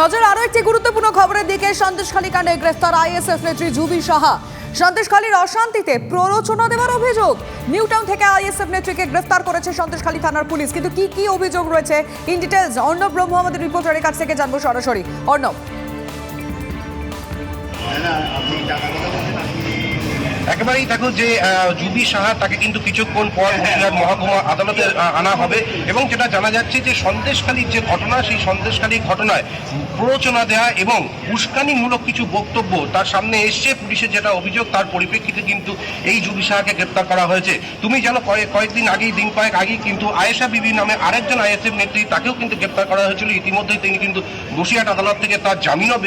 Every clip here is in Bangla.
নজর আরও একটি গুরুত্বপূর্ণ খবরের দিকে সন্দেশখালী কাণ্ডে গ্রেফতার আইএসএফ নেত্রী জুবি সাহা। সন্দেশখালীর অশান্তিতে প্ররোচনা দেওয়ার অভিযোগ। নিউটাউন থেকে আইএসএফ নেত্রীকে গ্রেফতার করেছে সন্দেশখালী থানার পুলিশ। কিন্তু কি কি অভিযোগ রয়েছে? ইন ডিটেলস অর্ণব ব্রহ্ম আমাদের রিপোর্টারের কাছ থেকে জানব সরাসরি। অর্ণব। একেবারেই দেখো যে জুবি সাহা তাকে কিন্তু কিছুক্ষণ পর বসিরহাট মহকুমা আদালতে আনা হবে এবং যেটা জানা যাচ্ছে যে সন্দেশখালীর যে ঘটনা, সেই সন্দেশখালীর ঘটনায় প্ররোচনা দেয়া এবং উস্কানিমূলক কিছু বক্তব্য তার সামনে এসছে। পুলিশের যেটা অভিযোগ, তার পরিপ্রেক্ষিতে কিন্তু এই জুবি সাহাকে গ্রেপ্তার করা হয়েছে। তুমি জানো কয়েক কয়েকদিন আগেই, দিন কয়েক আগেই কিন্তু আয়েশা বিবি নামে আরেকজন আইএসএফ নেত্রী, তাকেও কিন্তু গ্রেপ্তার করা হয়েছিল। ইতিমধ্যেই তিনি কিন্তু বসিরহাট আদালত থেকে তার জামিনও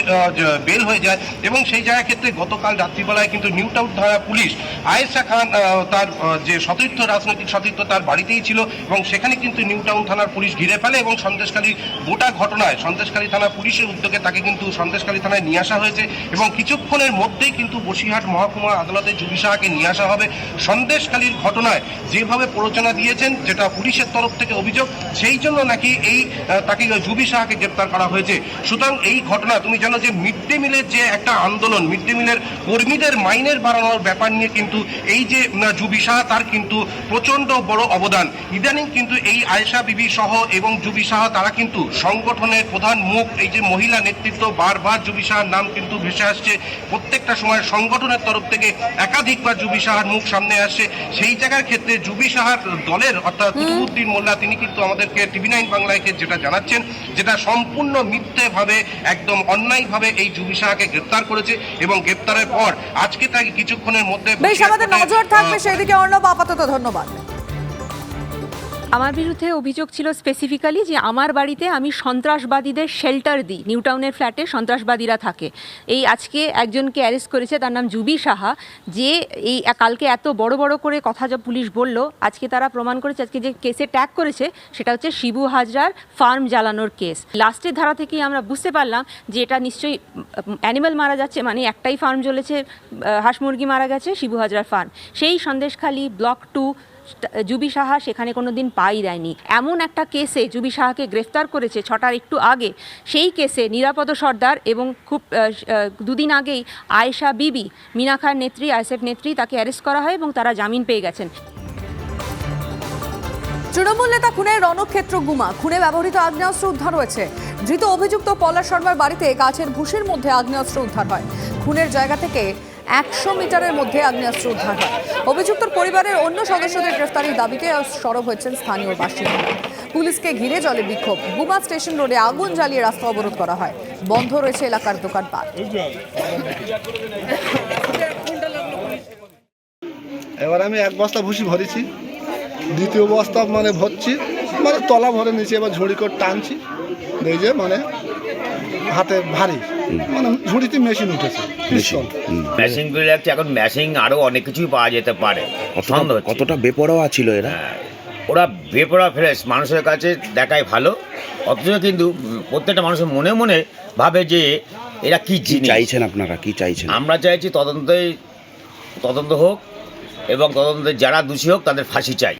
বেল হয়ে যায় এবং সেই জায়গা ক্ষেত্রে গতকাল রাত্রিবেলায় কিন্তু নিউ টাউন থানা পুলিশ। আয়েশা খান তার যে সতীর্থ, রাজনৈতিক সতীর্থ তার বাড়িতেই ছিল এবং সেখানে কিন্তু নিউ টাউন থানার পুলিশ ঘিরে ফেলে এবং সন্দেশখালী গোটা ঘটনায়, সন্দেশখালী থানা পুলিশের উদ্যোগে তাকে কিন্তু সন্দেশখালী থানায় নিয়ে আসা হয়েছে এবং কিছুক্ষণের মধ্যেই কিন্তু বসিরহাট মহকুমা আদালতে জুবি সাহাকে নিয়ে আসা হবে। সন্দেশখালীর ঘটনায় যেভাবে প্ররোচনা দিয়েছেন, যেটা পুলিশের তরফ থেকে অভিযোগ, সেই জন্য নাকি এই তাকে জুবি সাহাকে গ্রেপ্তার করা হয়েছে। সুতরাং এই ঘটনা, তুমি জানো যে মিড ডে মিলের যে একটা আন্দোলন মিড ডে মিলের কর্মীদের মাইনের বাড়ানোর ব্যাপার নিয়ে কিন্তু এই যে উম, তার কিন্তু প্রচণ্ড বড় অবদান। ইদানিং কিন্তু এই আয়েশা বিবি সহ এবং জুবি সাহা তারা কিন্তু সংগঠনের প্রধান মুখ এই যে মহিলা নেতৃত্ব বারবার জুবি সাহার নাম কিন্তু ভেসে আসছে। প্রত্যেকটা সময় সংগঠনের তরফ থেকে একাধিকবার জুবি সাহার মুখ সামনে আসছে সেই জায়গার ক্ষেত্রে জুবি সাহার দলের অর্থাৎ কুতুবুদ্দিন মোল্লা তিনি কিন্তু আমাদেরকে টিভি নাইন বাংলাকে যেটা জানাচ্ছেন যেটা সম্পূর্ণ মিথ্যেভাবে একদম অন্যায়ভাবে এই জুবি সাহাকে গ্রেপ্তার করেছে এবং গ্রেপ্তারের পর আজকে তাকে কিছুক্ষণের মধ্যে বেশ আমাদের নজর থাকবে সেদিকে অর্ণব আপাতত ধন্যবাদ। আমার বিরুদ্ধে অভিযোগ ছিল স্পেসিফিক্যালি যে আমার বাড়িতে আমি সন্ত্রাসবাদীদের শেল্টার দিই। নিউটাউনের ফ্ল্যাটে সন্ত্রাসবাদীরা থাকে। এই আজকে একজনকে অ্যারেস্ট করেছে, তার নাম জুবি সাহা, যে এই কালকে এত বড় বড় করে কথা যা পুলিশ বলল, আজকে তারা প্রমাণ করেছে, আজকে যে কেসে ট্যাগ করেছে, সেটা হচ্ছে শিবু হাজরার ফার্ম জ্বালানোর কেস লাস্টের ধারা থেকেই আমরা বুঝতে পারলাম যে এটা নিশ্চয়ই অ্যানিমাল মারা যাচ্ছে মানে একটাই ফার্ম জ্বলেছে হাঁস মুরগি মারা গেছে, শিবু হাজরার ফার্ম সেই সন্দেশখালী ব্লক টু জুবি সাহা সেখানে কোনো দিন পাই দেয়নি। এমন একটা কেসে জুবি সাহাকে গ্রেফতার করেছে ছটার একটু আগে। সেই কেসে নিরাপদ সর্দার এবং খুব দুদিন আগেই আয়েশা বিবি, মিনা খান নেত্রী আইএসএফ নেত্রী তাকে অ্যারেস্ট করা হয় এবং তারা জামিন পেয়ে গেছেন। তৃণমূল নেতা খুনের রণক্ষেত্র গুমা। খুনে ব্যবহৃত আগ্নেয়াস্ত্র উদ্ধার হয়েছে। ধৃত অভিযুক্ত পলাশ শর্মার বাড়িতে কাছের ভুষির মধ্যে আগ্নেয়াস্ত্র উদ্ধার হয়। খুনের জায়গা থেকে একশো মিটারের মধ্যে আগ্নেয়াস্ত্র উদ্ধার হয়। অভিযুক্তর পরিবারের অন্য সদস্যদের গ্রেফতারির দাবিতে সরব হয়েছেন স্থানীয় বাসিন্দারা পুলিশকে ঘিরে জলে বিক্ষোভ। গুমা স্টেশন রোডে আগুন জ্বালিয়ে রাস্তা অবরোধ করা হয়। বন্ধ রয়েছে এলাকার দোকানপাট। এবার আমি এক বস্তা ভুসি ভরেছি। দ্বিতীয় বস্তা মানে ভরছি। মানে তলা ভরে নিয়েছি, এবার ঝুড়ি করে টানছি। এই যে মানে হাতে ভারী। মানে ঝুড়িতে মেশিন উঠেছে পিস্তল। ম্যাশিং করে যাচ্ছে এখন মেশিন আরও অনেক কিছুই পাওয়া যেতে পারে। কতটা সন্দেহ কতটা বেপরোয়া ছিল এরা? হ্যাঁ, ওরা বেপরা ফ্রেশ মানুষের কাছে দেখায় ভালো। অথচ কিন্তু প্রত্যেকটা মানুষের মনে মনে ভাবে যে এরা কি কি জিনিস। চাইছেন আপনারা? কি চাইছেন? আমরা চাইছি তদন্তে তদন্ত হোক এবং তদন্তে যারা দোষী হোক তাদের ফাঁসি চাই।